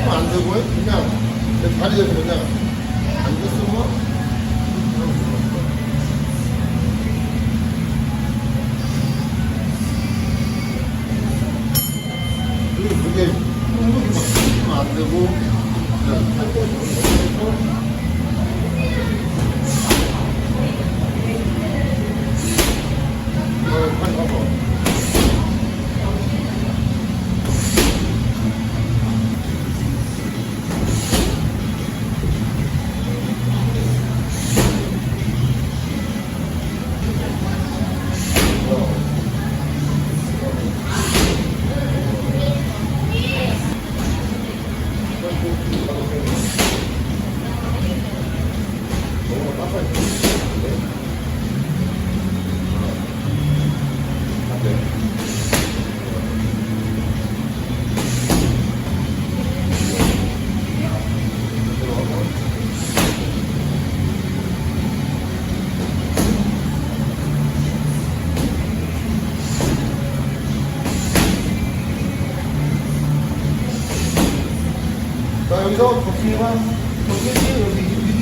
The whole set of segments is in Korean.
쓰면 안 되고요. 그냥 내 자리에서 그냥 앉았으면 뭐? 그리고 그게 흥분이 막 쓰면 안 되고 그냥 살짝 이렇게 해서 여기서 거기만 거기지 여기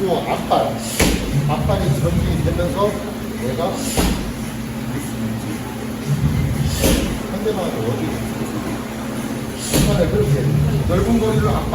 또 앞발, 앞발이 전진이 되면서 내가 상대방한테 어디. 중간에 그렇게 넓은 거리를 앞발